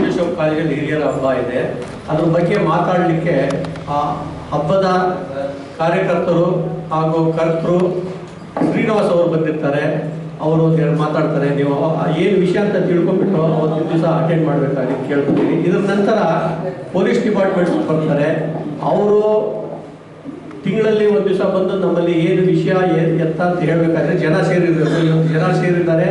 Joseph ಕಾಲೇಜಲ್ಲಿ ಹಿರಿಯರ ಹಬ್ಬ ಇದೆ. ಅದ್ರ ಬಗ್ಗೆ ಮಾತಾಡಲಿಕ್ಕೆ, ಆ ಹಬ್ಬದ ಕಾರ್ಯಕರ್ತರು ಹಾಗೂ ಕರ್ತರು ಶ್ರೀನಿವಾಸ್ ಅವರು ಬಂದಿರ್ತಾರೆ. ಅವರು ಎರಡು ಮಾತಾಡ್ತಾರೆ. ನೀವು ಏನು ವಿಷಯ ಅಂತ ತಿಳ್ಕೊಂಬಿಟ್ಟು ಅವತ್ತು ದಿವಸ ಅಟೆಂಡ್ ಮಾಡಬೇಕಾಗಿ ಕೇಳ್ಕೊತೀನಿ ಇದ್ರ ನಂತರ ಪೊಲೀಸ್ ಡಿಪಾರ್ಟ್ಮೆಂಟ್ ಬರ್ತಾರೆ. ಅವರು ತಿಂಗಳಲ್ಲಿ ಒಂದು ದಿವಸ ಬಂದು ನಮ್ಮಲ್ಲಿ ಏನು ವಿಷಯ, ಏನು ಎತ್ತ ಅಂತ ಹೇಳ್ಬೇಕಾದ್ರೆ ಜನ ಸೇರಿದ್ರು ಜನ ಸೇರಿದ್ದಾರೆ.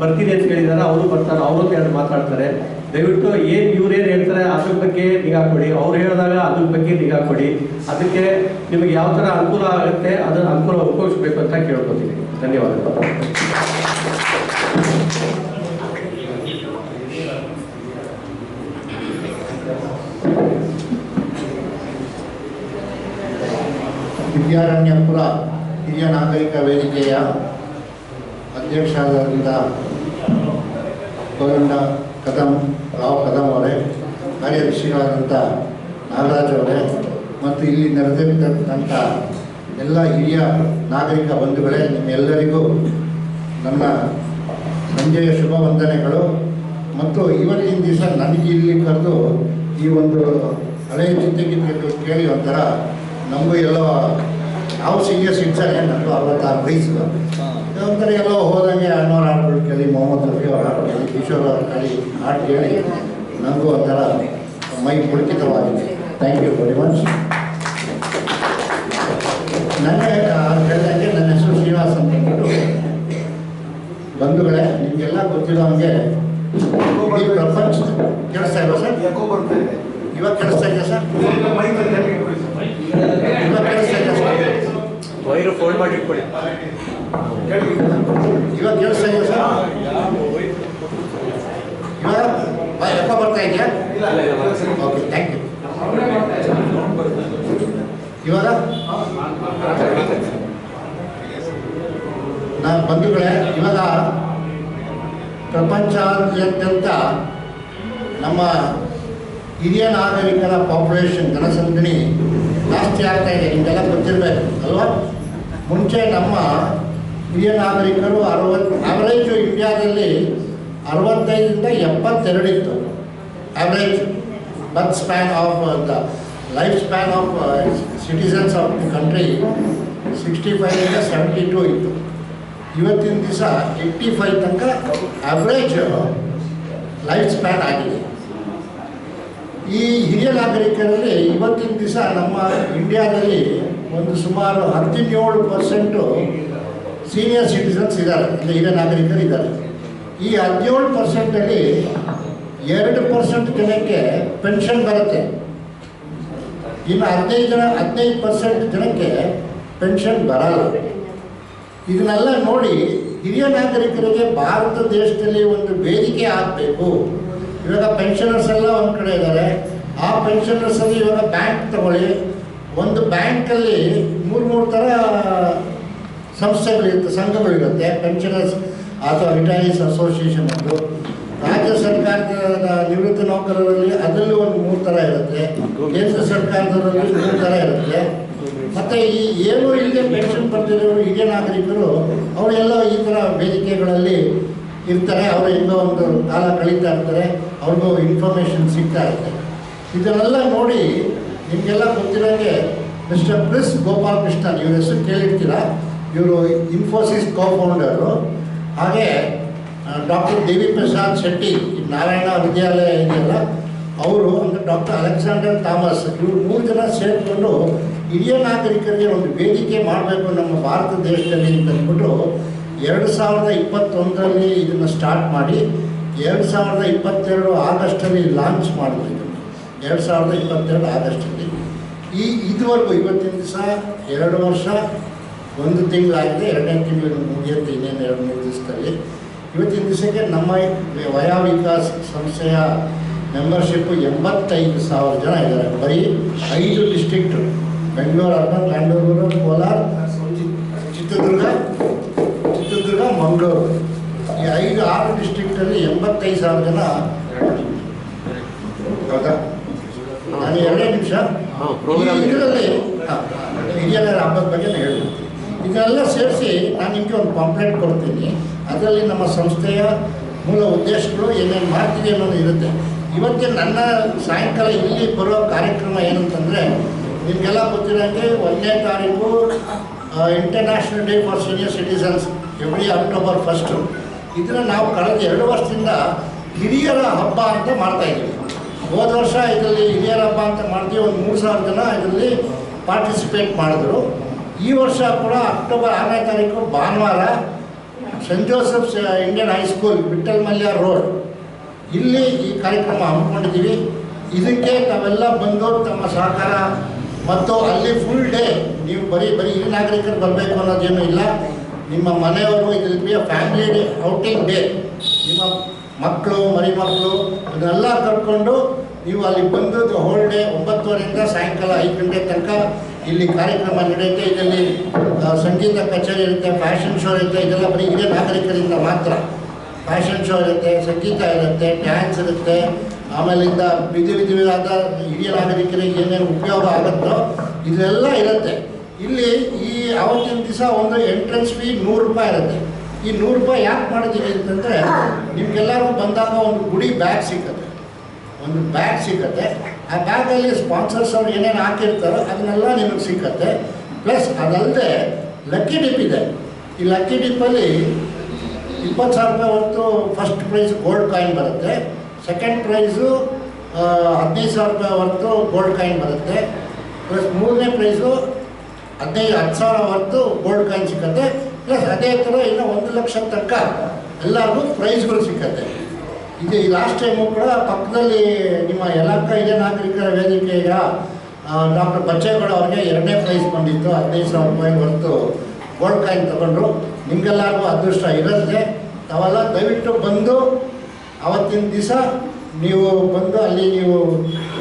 ಬರ್ತೀನಿ ಅಂತ ಹೇಳಿದ್ದಾರೆ. ಅವರು ಬರ್ತಾರೆ. ಅವರು ಎರಡು ಮಾತಾಡ್ತಾರೆ. ದಯವಿಟ್ಟು ಏನು ಇವ್ರೇನು ಹೇಳ್ತಾರೆ, ಅದ್ರ ಬಗ್ಗೆ ನಿಗಾ ಕೊಡಿ. ಅವ್ರು ಹೇಳಿದಾಗ ಅದ್ರ ಬಗ್ಗೆ ನಿಗಾ ಕೊಡಿ. ಅದಕ್ಕೆ ನಿಮಗೆ ಯಾವ ಥರ ಅನುಕೂಲ ಆಗುತ್ತೆ, ಅದನ್ನು ಅನುಕೂಲ ಉಪಯೋಗಿಸ್ಬೇಕು ಅಂತ ಕೇಳ್ಕೊತೀನಿ. ಧನ್ಯವಾದಗಳು. ವಿದ್ಯಾರಣ್ಯಪುರ ಹಿರಿಯ ನಾಗರಿಕ ವೇದಿಕೆಯ ಅಧ್ಯಕ್ಷರಾದಂಥ ಗೋವಿಂದ ಕದಂ, ರಾವ್ ಕದಂ ಅವರೇ ಕಾರ್ಯದರ್ಶಿಗಳಾದಂಥ ನಾಗರಾಜ್ ಅವರೇ, ಮತ್ತು ಇಲ್ಲಿ ನೆರೆದಿರ್ತಕ್ಕಂಥ ಎಲ್ಲ ಹಿರಿಯ ನಾಗರಿಕ ಬಂಧುಗಳೇ, ನಿಮ್ಮೆಲ್ಲರಿಗೂ ನನ್ನ ಸಂಜೆಯ ಶುಭ ವಂದನೆಗಳು. ಮತ್ತು ಇವತ್ತಿನ ದಿವಸ ನನಗೆ ಇಲ್ಲಿ ಕರೆದು ಈ ಒಂದು ಹಳೆಯ ಚಿಂತೆಗಿಂತ ಕೇಳಿ ಒಂಥರ ನಮಗೂ ಎಲ್ಲೋ, ನಾವು ಸೀನಿಯರ್ ಸಿಟಿಸನ್ ನಂದು ಅರವತ್ತಾರು ವಯಸ್ಸು. ಒಂಥರ ಎಲ್ಲ ಹೋದಂಗೆ ಅಣ್ಣವ್ರ ಹಾಡುಗಳು ಕೇಳಿ ಮೊಹಮ್ಮದ್ ರಫಿ ಅವ್ರ ಹಾಡು ಕೇಳಿ ಕಿಶೋರ್ ಅವ್ರ ಕೇಳಿ ಹಾಡು ಕೇಳಿ ನನಗೂ ಒಂಥರ ಮೈ ಪುಳಕಿತವಾಗಿದೆ ಥ್ಯಾಂಕ್ ಯು ವೆರಿ ಮಚ್ ನನಗೆ ಹೇಳಿದಂಗೆ ನನ್ನ ಹೆಸರು ಶ್ರೀನಿವಾಸ್ ಅಂತ ಅಂದ್ಬಿಟ್ಟು ಬಂಧುಗಳೇ ನಿಮಗೆಲ್ಲ ಗೊತ್ತಿರೋ ಹಂಗೆ ಈ ಪ್ರಪಂಚ ಕೇಳಿಸ್ತಾ ಇಲ್ವಾ ಸರ್? ಇವಾಗ ಕೇಳಿಸ್ತಾ ಇದೆಯಾ ಸರ್? ಇವಾಗ ಕೇಳಿಸ್ತಾ ಇದೆಯಾ ಸರ್? ವೈರು ಫೋಲ್ಡ್ ಮಾಡಿ ಇಟ್ಕೊಳ್ಳಿ. ಇವಾಗ ಕೇಳಿಸ್ತಾ ಇದೆಯಾ ಸರ್ ಇವಾಗ ಎಕೋ ಬರ್ತಾ ಇದೆಯಾ? ಓಕೆ ಥ್ಯಾಂಕ್ ಯು ಇವಾಗ? ನಾನು ಬಂಧುಗಳೇ, ಇವಾಗ ಪ್ರಪಂಚಾದ್ಯಂತ ನಮ್ಮ ಹಿರಿಯ ನಾಗರಿಕರ ಪಾಪ್ಯುಲೇಷನ್ ಜನಸಂಖ್ಯೆ ಜಾಸ್ತಿ ಆಗ್ತಾ ಇದೆ, ನಿಮಗೆಲ್ಲ ಗೊತ್ತಿರಬೇಕು, ಅಲ್ವಾ? ಮುಂಚೆ ನಮ್ಮ ಹಿರಿಯ ನಾಗರಿಕರು ಅರವತ್ತು ಅವರೇಜು ಇಂಡಿಯಾದಲ್ಲಿ ಅರವತ್ತೈದರಿಂದ ಎಪ್ಪತ್ತೆರಡಿತ್ತು. Average birth span of the life span of citizens of the country sixty ಫೈವಿಂದ seventy two ಇತ್ತು. ಇವತ್ತಿನ ದಿವಸ ಏಯ್ಟಿ ಫೈವ್ ತನಕ ಅವರೇಜ್ ಲೈಫ್ ಸ್ಪ್ಯಾನ್ ಆಗಿದೆ. ಈ ಹಿರಿಯ ನಾಗರಿಕರಲ್ಲಿ ಇವತ್ತಿನ ದಿವಸ ನಮ್ಮ ಇಂಡಿಯಾದಲ್ಲಿ ಒಂದು ಸುಮಾರು ಹದಿನೇಳು ಪರ್ಸೆಂಟು ಸೀನಿಯರ್ ಸಿಟಿಸನ್ಸ್ ಇದ್ದಾರೆ ಅಂದರೆ ಹಿರಿಯ ನಾಗರಿಕರು ಇದ್ದಾರೆ. ಈ ಹದಿನೇಳು ಪರ್ಸೆಂಟಲ್ಲಿ ಎರಡು ಪರ್ಸೆಂಟ್ ಜನಕ್ಕೆ ಪೆನ್ಷನ್ ಬರುತ್ತೆ. ಇನ್ನು ಹದಿನೈದು ಜನ, ಹದಿನೈದು ಪರ್ಸೆಂಟ್ ಜನಕ್ಕೆ ಪೆನ್ಷನ್ ಬರಲ್ಲ. ಇದನ್ನೆಲ್ಲ ನೋಡಿ ಹಿರಿಯ ನಾಗರಿಕರಿಗೆ ಭಾರತ ದೇಶದಲ್ಲಿ ಒಂದು ಬೇಡಿಕೆ ಆಗಬೇಕು. ಇವಾಗ ಪೆನ್ಷನರ್ಸ್ ಎಲ್ಲ ಒಂದು ಕಡೆ ಇದ್ದಾರೆ. ಆ ಪೆನ್ಷನರ್ಸಲ್ಲಿ ಇವಾಗ ಬ್ಯಾಂಕ್ ತಗೊಳ್ಳಿ. ಒಂದು ಬ್ಯಾಂಕಲ್ಲಿ ಮೂರು ಮೂರು ಥರ ಸಂಸ್ಥೆಗಳಿರುತ್ತೆ ಸಂಘಗಳಿರುತ್ತೆ ಪೆನ್ಷನರ್ಸ್ ಅಥವಾ ರಿಟೈರ್ಸ್ ಅಸೋಸಿಯೇಷನ್ ಅದು ರಾಜ್ಯ ಸರ್ಕಾರದ ನಿವೃತ್ತ ನೌಕರರಲ್ಲಿ ಅದರಲ್ಲೂ ಒಂದು ಮೂರು ಥರ ಇರುತ್ತೆ. ಕೇಂದ್ರ ಸರ್ಕಾರದಲ್ಲಿ ಮೂರು ಥರ ಇರುತ್ತೆ. ಮತ್ತು ಈ ಏನು ಹಿಂದೆ ಪೆನ್ಷನ್ ಬರ್ತಿರೋರು ಹಿರಿಯ ನಾಗರಿಕರು, ಅವರೆಲ್ಲ ಈ ಥರ ವೇದಿಕೆಗಳಲ್ಲಿ ಇರ್ತಾರೆ. ಅವರು ಹೆಂಗೋ ಒಂದು ಕಾಲ ಕಳೀತಾ ಇರ್ತಾರೆ. ಅವ್ರಿಗೂ ಇನ್ಫಾರ್ಮೇಷನ್ ಸಿಗ್ತಾ ಇರುತ್ತೆ. ಇದನ್ನೆಲ್ಲ ನೋಡಿ ನಿಮಗೆಲ್ಲ ಗೊತ್ತಿರೋಂಗೆ ಮಿಸ್ಟರ್ ಪ್ರಿಸ್ ಗೋಪಾಲ್ ಕೃಷ್ಣನ್ ಇವ್ರ ಹೆಸರು ಕೇಳಿರ್ತೀರ? ಇವರು ಇನ್ಫೋಸಿಸ್ ಕೋಫೌಂಡರು ಹಾಗೆ ಡಾಕ್ಟರ್ ದೇವಿ ಪ್ರಸಾದ್ ಶೆಟ್ಟಿ ನಾರಾಯಣ ವಿದ್ಯಾಲಯ ಇದೆಯಲ್ಲ, ಅವರು ಅಂದರೆ ಡಾಕ್ಟರ್ ಅಲೆಕ್ಸಾಂಡರ್ ಥಾಮಸ್ ಇವರು ಮೂರು ಜನ ಸೇರಿಕೊಂಡು ಹಿರಿಯ ನಾಗರಿಕರಿಗೆ ಒಂದು ವೇದಿಕೆ ಮಾಡಬೇಕು ನಮ್ಮ ಭಾರತ ದೇಶದಲ್ಲಿ ಅಂತ ಅಂದ್ಬಿಟ್ಟು ಎರಡು ಸಾವಿರದ ಇಪ್ಪತ್ತೊಂದರಲ್ಲಿ ಇದನ್ನು ಸ್ಟಾರ್ಟ್ ಮಾಡಿ, ಎರಡು ಸಾವಿರದ ಇಪ್ಪತ್ತೆರಡು ಆಗಸ್ಟಲ್ಲಿ ಲಾಂಚ್ ಮಾಡಿದ್ರು ಇದನ್ನು. ಎರಡು ಸಾವಿರದ ಇಪ್ಪತ್ತೆರಡು ಆಗಸ್ಟಲ್ಲಿ. ಈ ಇದುವರೆಗೂ, ಇವತ್ತಿನ ದಿವಸ, ಎರಡು ವರ್ಷ ಒಂದು ತಿಂಗಳಾಗಿದೆ ಎರಡನೇ ತಿಂಗಳು ಮುಗಿಯುತ್ತೆ ಇನ್ನೇನು ಎರಡು ಮೂರು ದಿವಸದಲ್ಲಿ. ಇವತ್ತಿನ ದಿವಸಕ್ಕೆ ನಮ್ಮ ವಯಾ ವಿಕಾಸ್ ಸಂಸ್ಥೆಯ ಮೆಂಬರ್ಶಿಪ್ಪು ಎಂಬತ್ತೈದು ಸಾವಿರ ಜನ ಇದ್ದಾರೆ. ಬರೀ ಐದು ಡಿಸ್ಟಿಕ್ಟು ಬೆಂಗಳೂರು ಅರ್ಬನ್ ಬ್ಯಾಂಗ್ಳೂರು ಕೋಲಾರ ಚಿತ್ರದುರ್ಗ ಚಿತ್ರದುರ್ಗ ಮಂಗಳೂರು. ಈ ಐದು ಆರು ಡಿಸ್ಟಿಕ್ಟಲ್ಲಿ ಎಂಬತ್ತೈದು ಸಾವಿರ ಜನ ಹೌದಾ? ನಾನು ಎರಡೇ ನಿಮಿಷ. ಇದರಲ್ಲಿ ಹಿರಿಯರ ಹಬ್ಬದ ಬಗ್ಗೆ ಹೇಳಿ ಇದೆಲ್ಲ ಸೇರಿಸಿ ನಾನು ನಿಮಗೆ ಒಂದು ಪಾಂಪ್ಲೆಟ್ ಕೊಡ್ತೀನಿ. ಅದರಲ್ಲಿ ನಮ್ಮ ಸಂಸ್ಥೆಯ ಮೂಲ ಉದ್ದೇಶಗಳು ಏನೇನು ಮಾಡ್ತೀವಿ ಅನ್ನೋದು ಇರುತ್ತೆ. ಇವತ್ತಿನ ನನ್ನ ಸಾಯಂಕಾಲ ಇಲ್ಲಿ ಬರೋ ಕಾರ್ಯಕ್ರಮ ಏನಂತಂದರೆ, ನಿಮಗೆಲ್ಲ ಗೊತ್ತಿರೋಂಗೆ ಒಂದನೇ ತಾರೀಕು international day for senior citizens every October first ಇದನ್ನು ನಾವು ಕಳೆದ ಎರಡು ವರ್ಷದಿಂದ ಹಿರಿಯರ ಹಬ್ಬ ಅಂತ ಮಾಡ್ತಾ ಇದ್ದೀವಿ. ಹೋದ ವರ್ಷ ಇದರಲ್ಲಿ ಹಿರಿಯರ ಹಬ್ಬ ಅಂತ ಮಾಡ್ತೀವಿ. ಒಂದು ಮೂರು ಸಾವಿರ ಜನ ಇದರಲ್ಲಿ ಪಾರ್ಟಿಸಿಪೇಟ್ ಮಾಡಿದ್ರು. ಈ ವರ್ಷ ಕೂಡ ಅಕ್ಟೋಬರ್ ಆರನೇ ತಾರೀಕು ಭಾನುವಾರ saint Joseph's Indian high school Vittal Mallya road ಇಲ್ಲಿ ಈ ಕಾರ್ಯಕ್ರಮ ಹಮ್ಮಿಕೊಂಡಿದ್ದೀವಿ. ಇದಕ್ಕೆ ತಾವೆಲ್ಲ ಬಂದು ತಮ್ಮ ಸಹಕಾರ ಮತ್ತು ಅಲ್ಲಿ ಫುಲ್ ಡೇ ನೀವು ಬರೀ ಬರೀ ಹಿರಿಯ ನಾಗರಿಕರು ಬರಬೇಕು ಅನ್ನೋದೇನು ಇಲ್ಲ. ನಿಮ್ಮ ಮನೆಯವರು ಇದ್ರ ಫ್ಯಾಮಿಲಿ ಡೇ ಔಟಿಂಗ್ ಡೇ ನಿಮ್ಮ ಮಕ್ಕಳು ಮರಿ ಮಕ್ಕಳು ಇದನ್ನೆಲ್ಲ ಕರ್ಕೊಂಡು ನೀವು ಅಲ್ಲಿ ಬಂದು ಹೋಲ್ ಡೇ ಒಂಬತ್ತುವರೆಯಿಂದ ಸಾಯಂಕಾಲ ಐದು ಗಂಟೆ ತನಕ ಇಲ್ಲಿ ಕಾರ್ಯಕ್ರಮ ನಡೆಯುತ್ತೆ, ಇದರಲ್ಲಿ ಸಂಗೀತ ಕಚೇರಿ ಇರುತ್ತೆ ಫ್ಯಾಷನ್ ಶೋ ಇರುತ್ತೆ, ಇದೆಲ್ಲ ಬರೀ ಹಿರಿಯ ನಾಗರಿಕರಿಂದ ಮಾತ್ರ. ಫ್ಯಾಷನ್ ಶೋ ಇರುತ್ತೆ, ಸಂಗೀತ ಇರುತ್ತೆ ಡ್ಯಾನ್ಸ್ ಇರುತ್ತೆ. ಆಮೇಲಿಂದ ವಿಧ ವಿಧಾದ ಹಿರಿಯ ನಾಗರಿಕರಿಗೆ ಏನೇನು ಉಪಯೋಗ ಆಗುತ್ತೋ, ಇದೆಲ್ಲ ಇರುತ್ತೆ. ಇಲ್ಲಿ ಈ ಅವತ್ತಿನ ದಿವಸ ಒಂದು ಎಂಟ್ರೆನ್ಸ್ ಫೀ ನೂರು ರೂಪಾಯಿ ಇರುತ್ತೆ. ಈ ನೂರು ರೂಪಾಯಿ ಯಾಕೆ ಮಾಡಿದ್ದೀವಿ ಅಂತಂದರೆ ನಿಮ್ಗೆಲ್ಲರಿಗೂ ಬಂದಾಗ ಒಂದು ಗುಡಿ ಬ್ಯಾಗ್ ಸಿಗುತ್ತೆ ಒಂದು ಬ್ಯಾಗ್ ಸಿಗುತ್ತೆ ಆ ಬ್ಯಾಗಲ್ಲಿ ಸ್ಪಾನ್ಸರ್ಸ್ ಅವ್ರು ಏನೇನು ಹಾಕಿರ್ತಾರೋ ಅದನ್ನೆಲ್ಲ ನಿಮಗೆ ಸಿಕ್ಕತ್ತೆ. ಪ್ಲಸ್ ಅದಲ್ಲದೆ ಲಕ್ಕಿ ಡಿಪ್ ಇದೆ. ಈ ಲಕ್ಕಿ ಡಿಪ್ಪಲ್ಲಿ ಇಪ್ಪತ್ತು ಸಾವಿರ ರೂಪಾಯಿ ಹೊತ್ತು ಫಸ್ಟ್ ಪ್ರೈಸ್ ಗೋಲ್ಡ್ ಕಾಯಿನ್ ಬರುತ್ತೆ. ಸೆಕೆಂಡ್ ಪ್ರೈಸು ಹದಿನೈದು ಸಾವಿರ ರೂಪಾಯಿ ಹೊರತು ಗೋಲ್ಡ್ ಕಾಯಿನ್ ಬರುತ್ತೆ. ಪ್ಲಸ್ ಮೂರನೇ ಪ್ರೈಸು ಹದಿನೈದು, ಹತ್ತು ಸಾವಿರ ಹೊರತು ಗೋಲ್ಡ್ ಕಾಯಿನ್ ಸಿಕ್ಕತ್ತೆ. ಪ್ಲಸ್ ಅದೇ ಥರ ಇನ್ನೂ ಒಂದು ಲಕ್ಷ ತನಕ ಎಲ್ಲರಿಗೂ ಪ್ರೈಸ್ಗಳು ಸಿಕ್ಕತ್ತೆ. ಇದು. ಲಾಸ್ಟ್ ಟೈಮು ಕೂಡ ಪಕ್ಕದಲ್ಲಿ ನಿಮ್ಮ ಯಲಹಂಕ ಹಿರಿಯ ನಾಗರಿಕರ ವೇದಿಕೆಯ ಡಾಕ್ಟರ್ ಬಚ್ಚೇಗೌಡ ಅವ್ರಿಗೆ ಎರಡನೇ ಪ್ರೈಸ್ ಬಂದಿತ್ತು, ಹದಿನೈದು ಸಾವಿರ ರೂಪಾಯಿ ಹೊರತು ಗೋಲ್ಡ್ ಕಾಯಿನ್ ತಗೊಂಡ್ರು. ನಿಮಗೆಲ್ಲರಿಗೂ ಅದೃಷ್ಟ ಇರುತ್ತೆ. ತಾವೆಲ್ಲ ದಯವಿಟ್ಟು ಬಂದು ಅವತ್ತಿನ ದಿವಸ ನೀವು ಬಂದು ಅಲ್ಲಿ ನೀವು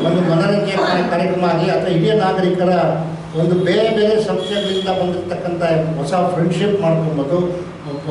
ಒಂದು ಮನರಂಜನೆ ಕಾರ್ಯಕ್ರಮ ಆಗಲಿ, ಅಥವಾ ಹಿರಿಯ ನಾಗರಿಕರ ಒಂದು ಬೇರೆ ಬೇರೆ ಸಂಸ್ಥೆಗಳಿಂದ ಬಂದಿರತಕ್ಕಂಥ ಹೊಸ ಫ್ರೆಂಡ್ಶಿಪ್ ಮಾಡ್ಕೊಬೋದು.